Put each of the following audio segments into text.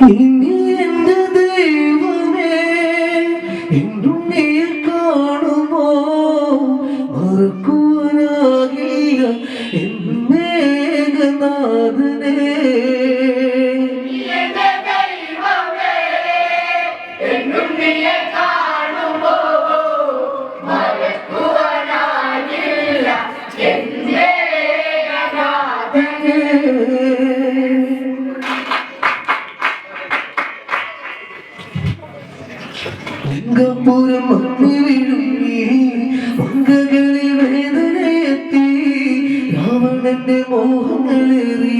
Mm-hmm. ലിംഗപുരം മങ്ങി വീഴുങ്ങി മങ്കകളിൽ വേദനയെത്തി. രാവണന്റെ മോഹങ്ങളേറി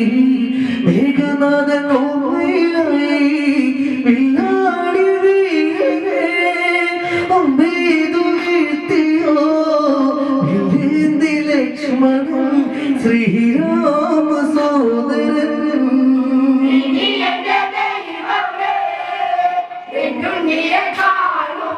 മേഘനാഥൻ ഓർമ്മയിലായി വില്ലാടി അമ്പേതു വീഴ്ത്തിയോ ലക്ഷ്മണൻ ശ്രീരാമ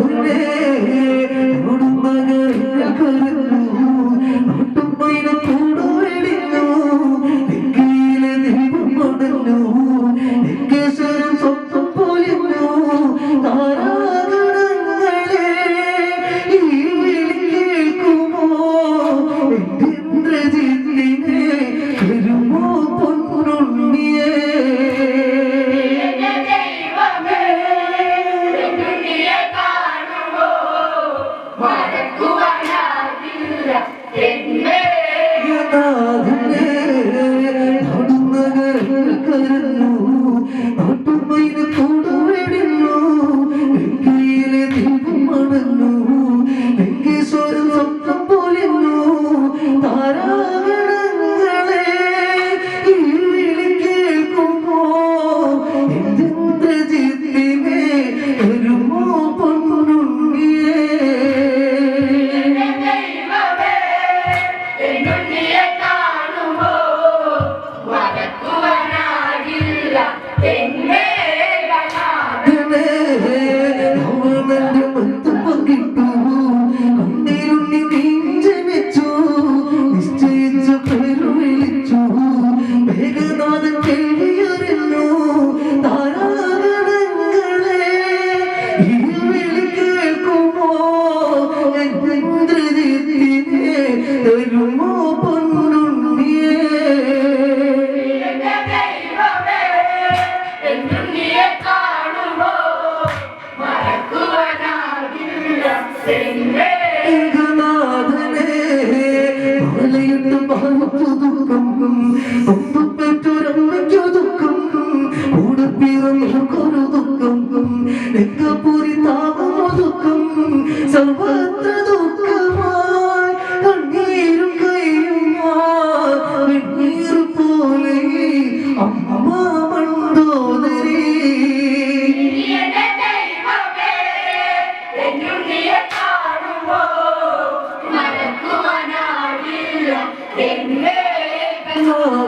വരുമോ ഒരുമോ പാവപ്പു ദുഃഖം ഒത്തുപെറ്റൊരമ്മയ്ക്കു ദുഃഖം കൂടെ Amen.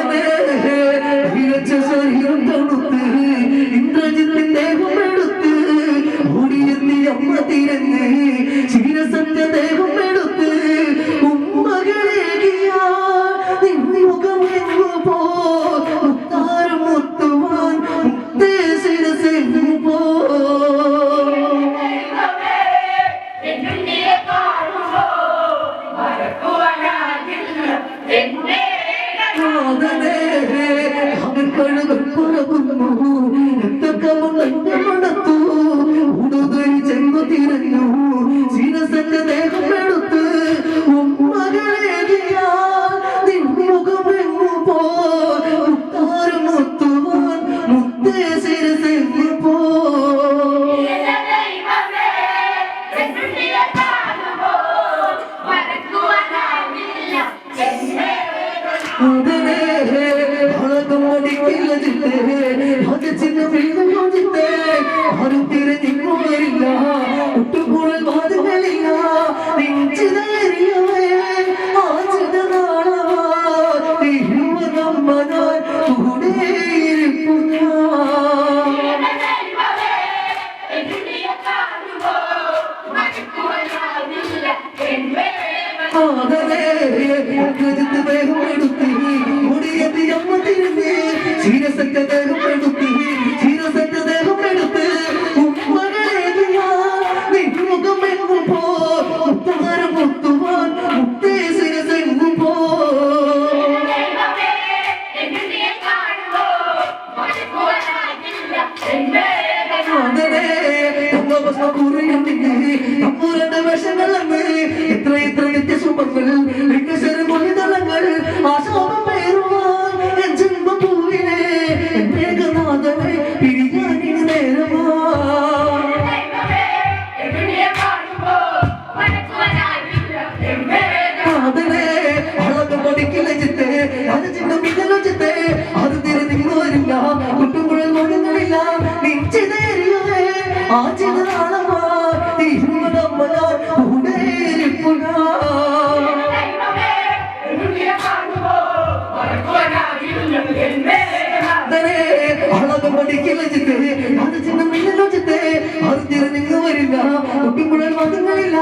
ചെന്നു തിരഞ്ഞു ദേഹം ദേഹമെടുത്ത് മകളെ दिले भरत मोदी के जिले അത് പഠിക്കില്ല ചിത്തേ അത് ചിന്ന മിന്നലോ ചിത്തേ അത് തിരഞ്ഞു വരില്ല കുട്ടിമുഴൽ മതങ്ങളില്ല